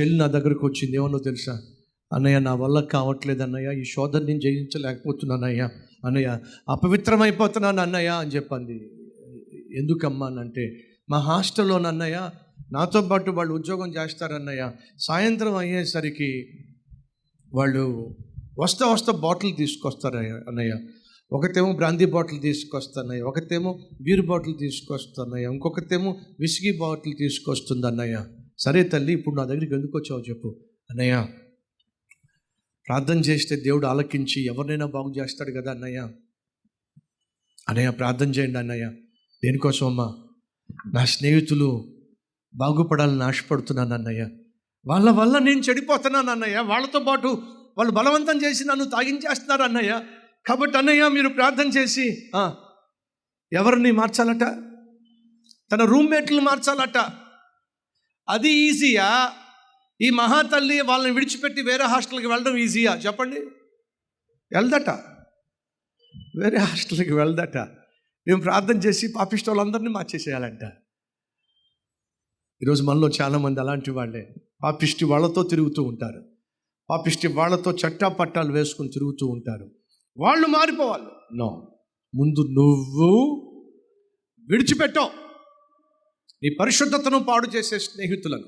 చెల్లి నా దగ్గరకు వచ్చింది. ఏమన్నా తెలుసా? అన్నయ్య నా వల్ల కావట్లేదు అన్నయ్య. ఈ శోధన నేను జయించలేకపోతున్నానయ్యా. అన్నయ్య అపవిత్రమైపోతున్నాను అన్నయ్య అని చెప్పింది. ఎందుకమ్మా అంటే మా హాస్టల్లో అన్నయ్య నాతో పాటు వాళ్ళు ఉద్యోగం చేస్తారన్నయ్య. సాయంత్రం అయ్యేసరికి వాళ్ళు వస్తా వస్తా బాటిల్ తీసుకొస్తారు అన్నయ్య. ఒకటేమో బ్రాందీ బాటిల్ తీసుకొస్తున్నాయి ఒకతేమో బీర్ బాటిల్ తీసుకొస్తున్నాయి ఇంకొకతేమో విసిగి బాటిల్ తీసుకొస్తుంది అన్నయ్య సరే తల్లి ఇప్పుడు నా దగ్గరికి ఎందుకు వచ్చావు చెప్పు. అన్నయ్య ప్రార్థన చేస్తే దేవుడు ఆలకించి ఎవరినైనా బాగు చేస్తాడు కదా అన్నయ్య? అన్నయ్య ప్రార్థన చేయండి అన్నయ్య. దేనికోసం అమ్మా? నా స్నేహితులు బాగుపడాలని ఆశపడుతున్నాను అన్నయ్య. వాళ్ళ వల్ల నేను చెడిపోతున్నాను అన్నయ్య. వాళ్ళతో పాటు వాళ్ళు బలవంతం చేసి నన్ను తాగించేస్తున్నారు అన్నయ్య. కాబట్టి అన్నయ్య మీరు ప్రార్థన చేసి ఎవరిని మార్చాలట? తన రూమ్మేట్లు మార్చాలట? అది ఈజీయా ఈ మహాతల్లి వాళ్ళని విడిచిపెట్టి వేరే హాస్టల్కి వెళ్ళడం ఈజీయా చెప్పండి. వెళ్దట వేరే హాస్టల్కి వెళ్దట మేము ప్రార్థన చేసి పాపిష్ట వాళ్ళందరినీ మార్చేసేయాలంట. ఈరోజు మనలో చాలామంది అలాంటి వాళ్ళే. పాపిష్టి వాళ్ళతో తిరుగుతూ ఉంటారు. పాపిష్టి వాళ్ళతో చట్టా పట్టాలు వేసుకుని తిరుగుతూ ఉంటారు. వాళ్ళు మారిపోవాలి. నో. ముందు నువ్వు విడిచిపెట్టావు నీ పరిశుద్ధతను పాడు చేసే స్నేహితులను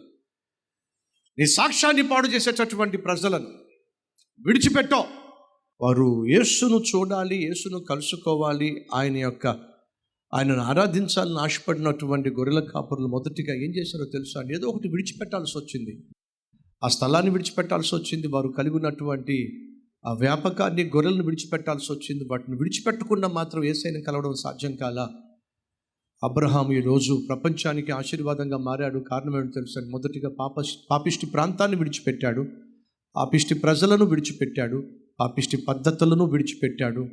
నీ సాక్ష్యాన్ని పాడు చేసేటటువంటి ప్రజలను విడిచిపెట్టో. వారు యేసును చూడాలి యేసును కలుసుకోవాలి ఆయన యొక్క ఆయనను ఆరాధించాలని ఆశపడినటువంటి గొర్రెల కాపురులు మొదటిగా ఏం చేశారో తెలుసా ఏదో ఒకటి విడిచిపెట్టాల్సి వచ్చింది. ఆ స్థలాన్ని విడిచిపెట్టాల్సి వచ్చింది. వారు కలిగి ఉన్నటువంటి ఆ వ్యాపకాన్ని గొర్రెలను విడిచిపెట్టాల్సి వచ్చింది. వాటిని విడిచిపెట్టకుండా మాత్రం ఏసైనా కలవడం సాధ్యం కాల? అబ్రహాం ఈ రోజు ప్రపంచానికి ఆశీర్వాదంగా మారాడు. కారణం ఏంటో తెలుసా? మొదటిగా పాప పాపిష్టి ప్రాంతాన్ని విడిచిపెట్టాడు. పాపిష్టి ప్రజలను విడిచిపెట్టాడు. పాపిష్టి పద్ధతులను విడిచిపెట్టాడు.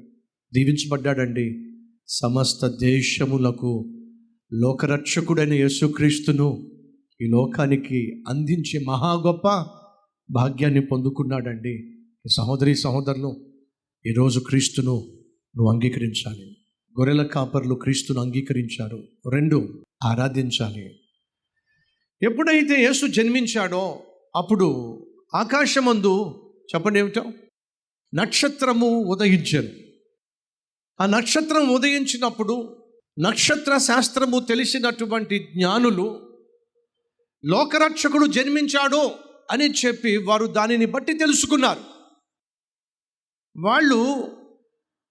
దీవించబడ్డాడండి. సమస్త దేశములకు లోకరక్షకుడైన యేసుక్రీస్తును ఈ లోకానికి అందించే మహా గొప్ప భాగ్యాన్ని పొందుకున్నాడండి. ఈ సహోదరి సహోదరులు ఈరోజు క్రీస్తును నువ్వు అంగీకరించాలి. గొర్రెల కాపర్లు క్రీస్తును అంగీకరించారు. రెండు ఆరాధించాలి. ఎప్పుడైతే యేసు జన్మించాడో అప్పుడు ఆకాశమందు చెప్పండి ఏమిటో? నక్షత్రము ఉదయించారు ఆ నక్షత్రం ఉదయించినప్పుడు నక్షత్ర శాస్త్రము తెలిసినటువంటి జ్ఞానులు లోకరక్షకుడు జన్మించాడు అని చెప్పి వారు దానిని బట్టి తెలుసుకున్నారు. వాళ్ళు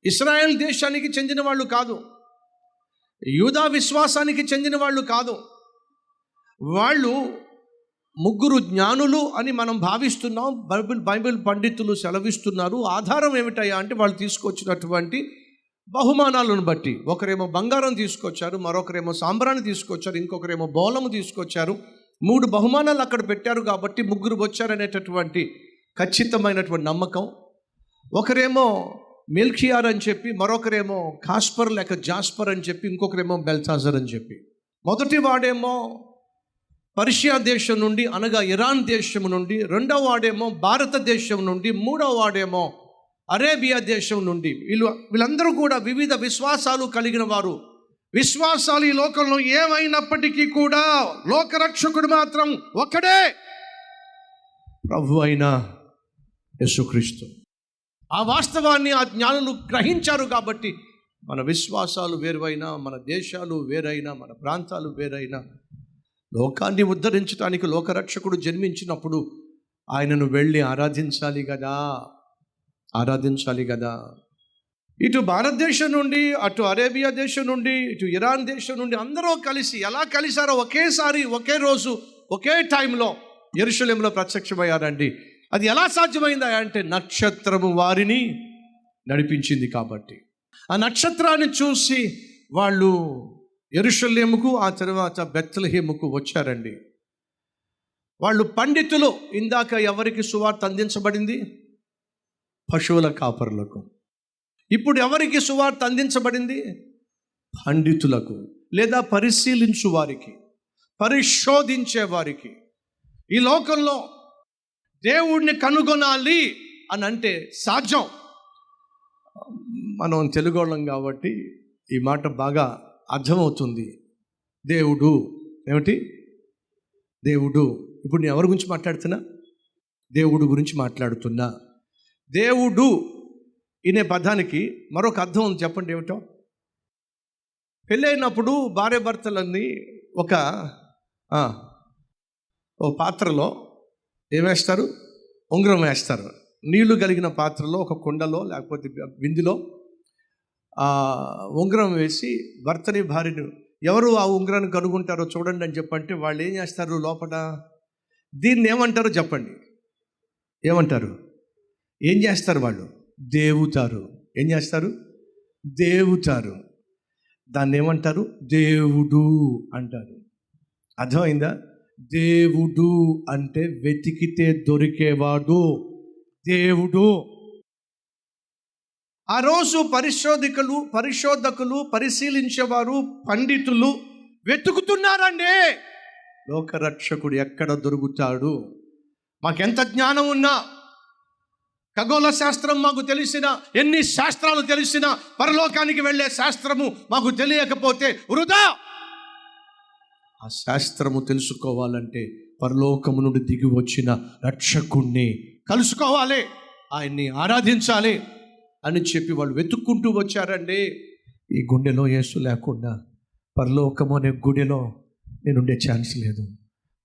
ఇస్రాయెల్ దేశానికి చెందిన వాళ్ళు కాదు. యూదా విశ్వాసానికి చెందిన వాళ్ళు కాదు. వాళ్ళు ముగ్గురు జ్ఞానులు అని మనం భావిస్తున్నాం. బైబిల్ బైబిల్ పండితులు సెలవిస్తున్నారు. ఆధారం ఏమిటయ్యా అంటే వాళ్ళు తీసుకొచ్చినటువంటి బహుమానాలను బట్టి. ఒకరేమో బంగారం తీసుకొచ్చారు మరొకరేమో సాంబ్రాన్ని తీసుకొచ్చారు ఇంకొకరేమో బోలము తీసుకొచ్చారు. మూడు బహుమానాలు అక్కడ పెట్టారు కాబట్టి ముగ్గురు వచ్చారనేటటువంటి ఖచ్చితమైనటువంటి నమ్మకం. ఒకరేమో మిల్కియార్ అని చెప్పి మరొకరేమో కాస్పర్ లేక జాస్పర్ అని చెప్పి ఇంకొకరేమో బెల్సాజర్ అని చెప్పి. మొదటి వాడేమో పర్షియా దేశం నుండి అనగా ఇరాన్ దేశం నుండి రెండవ వాడేమో భారతదేశం నుండి మూడవ వాడేమో అరేబియా దేశం నుండి. వీళ్ళు వీళ్ళందరూ కూడా వివిధ విశ్వాసాలు కలిగిన వారు. విశ్వాసాలు ఈ లోకంలో ఏమైనప్పటికీ కూడా లోకరక్షకుడు మాత్రం ఒక్కడే. ప్రభు అయిన యేసుక్రీస్తు. ఆ వాస్తవాన్ని ఆ జ్ఞానులు గ్రహించారు కాబట్టి మన విశ్వాసాలు వేరువైనా మన దేశాలు వేరైనా మన ప్రాంతాలు వేరైనా లోకాన్ని ఉద్ధరించడానికి లోకరక్షకుడు జన్మించినప్పుడు ఆయనను వెళ్ళి ఆరాధించాలి కదా ఆరాధించాలి కదా ఇటు భారతదేశం నుండి అటు అరేబియా దేశం నుండి ఇటు ఇరాన్ దేశం నుండి అందరూ కలిసి ఎలా కలిశారో ఒకేసారి ఒకే రోజు ఒకే టైంలో ఎరుశలేంలో ప్రత్యక్షమయ్యారండి. అది ఎలా సాధ్యమైందా అంటే నక్షత్రము వారిని నడిపించింది కాబట్టి. ఆ నక్షత్రాన్ని చూసి వాళ్ళు ఎరుషల్యముకు ఆ తర్వాత బెత్తలహేముకు వచ్చారండి. వాళ్ళు పండితులు ఇందాక ఎవరికి సువార్త అందించబడింది? పశువుల కాపరులకు. ఇప్పుడు ఎవరికి సువార్త అందించబడింది? పండితులకు లేదా పరిశీలించు వారికి పరిశోధించే వారికి. ఈ లోకంలో దేవుణ్ణి కనుగొనాలి అని అంటే సాధ్యం. మనం తెలుగోళ్ళం కాబట్టి ఈ మాట బాగా అర్థమవుతుంది. దేవుడు ఏమిటి? దేవుడు. ఇప్పుడు నేను ఎవరి గురించి మాట్లాడుతున్నా? దేవుడు గురించి మాట్లాడుతున్నా. దేవుడు ఇనే పదానికి మరొక అర్థం ఉంది చెప్పండి ఏమిటో? పెళ్ళైనప్పుడు భార్య భర్తలన్నీ ఒక ఓ పాత్రలో ఏమేస్తారు ఉంగరం వేస్తారు. నీళ్ళు కలిగిన పాత్రలో ఒక కుండలో లేకపోతే విందులో ఉంగరం వేసి భర్తని భార్యను ఎవరు ఆ ఉంగరాన్ని కనుగొంటారో చూడండి అని చెప్పంటే వాళ్ళు ఏం చేస్తారు లోపల? దీన్ని ఏమంటారో చెప్పండి. ఏమంటారు? ఏం చేస్తారు వాళ్ళు? దేవుతారు. ఏం చేస్తారు? దేవుతారు. దాన్ని ఏమంటారు? దేవుడు అంటారు. అర్థమైందా? దేవుడు అంటే వెతికితే దొరికేవాడు దేవుడు. ఆ రోజు పరిశోధకులు పరిశోధకులు పరిశీలించేవారు పండితులు వెతుకుతున్నారండి. లోకరక్షకుడు ఎక్కడ దొరుకుతాడు? మాకెంత జ్ఞానం ఉన్నా? ఖగోళ శాస్త్రం మాకు తెలిసిన ఎన్ని శాస్త్రాలు తెలిసినా పరలోకానికి వెళ్ళే శాస్త్రము మాకు తెలియకపోతే వృధా! ఆ శాస్త్రము తెలుసుకోవాలంటే పరలోకము నుండి దిగి వచ్చిన రక్షకుణ్ణి. కలుసుకోవాలి. ఆయన్ని ఆరాధించాలి అని చెప్పి వాళ్ళు వెతుక్కుంటూ వచ్చారండి. ఈ గుండెలో యేసు లేకుండా పరలోకము అనే గుడిలో నేను ఉండే ఛాన్స్ లేదు.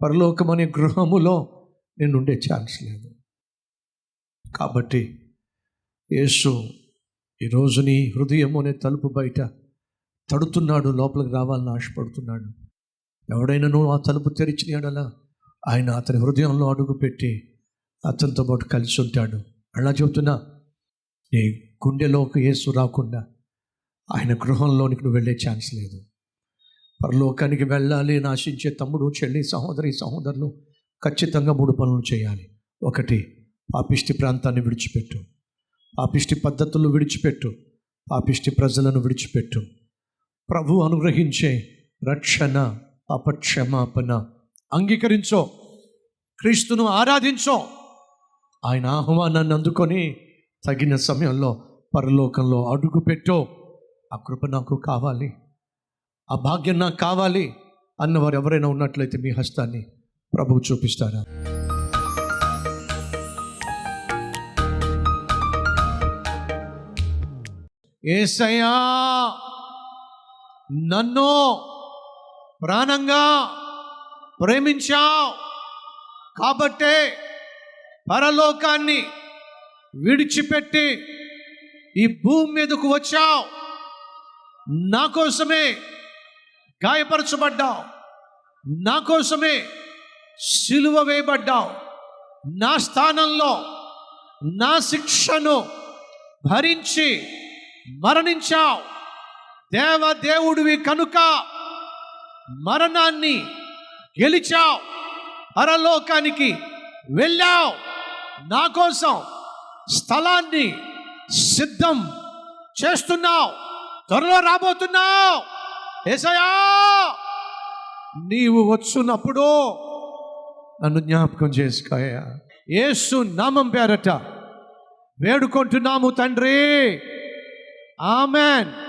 పరలోకం అనే గృహములో నేను ఉండే ఛాన్స్ లేదు. కాబట్టి యేసు ఈరోజు నీ హృదయం అనే తలుపు బయట తడుతున్నాడు లోపలికి రావాలని ఆశపడుతున్నాడు. ఎవడైనా నువ్వు ఆ తలుపు తెరిచినాడలా? ఆయన అతని హృదయంలో అడుగుపెట్టి అతనితో పాటు కలిసి ఉంటాడు. అలా చెబుతున్నా నీ గుండెలోకి ఏసు రాకుండా ఆయన గృహంలోనికి నువ్వు వెళ్ళే ఛాన్స్ లేదు. పరలోకానికి వెళ్ళాలి అని ఆశించే తమ్ముడు చెల్లి సహోదరి సహోదరులు ఖచ్చితంగా మూడు పనులు చేయాలి. ఒకటి పాపిష్టి ప్రాంతాన్ని విడిచిపెట్టు. పాపిష్టి పద్ధతులు విడిచిపెట్టు. పాపిష్టి ప్రజలను విడిచిపెట్టు. ప్రభు అనుగ్రహించే రక్షణ అపక్షమాపణ అంగీకరించో. క్రీస్తును ఆరాధించో. ఆయన ఆహ్వానాన్ని అందుకొని తగిన సమయంలో పరలోకంలో అడుగు పెట్టో. ఆ కృప నాకు కావాలి. ఆ భాగ్యం నాకు కావాలి అన్నవారు ఎవరైనా ఉన్నట్లయితే మీ హస్తాన్ని ప్రభువు చూపిస్తారా? ఏసయా నన్ను ప్రాణంగా ప్రేమించావు. కాబట్టే పరలోకాన్ని విడిచిపెట్టి ఈ భూమి మీదకు వచ్చావు. నా కోసమే గాయపరచబడ్డావు. నా కోసమే సిలువ వేయబడ్డావు. నా స్థానంలో నా శిక్షను భరించి మరణించావు. దేవ దేవుడివి కనుక మరణాన్ని గెలిచావు. పరలోకానికి వెళ్ళావు. నా కోసం స్థలాన్ని సిద్ధం చేస్తున్నావు. త్వరలో రాబోతున్నావు. ఏసయా నీవు వచ్చున్నప్పుడు నన్ను జ్ఞాపకం చేసుకోయా ఏసు నామం పేరట వేడుకుంటున్నాము తండ్రి. ఆమెన్.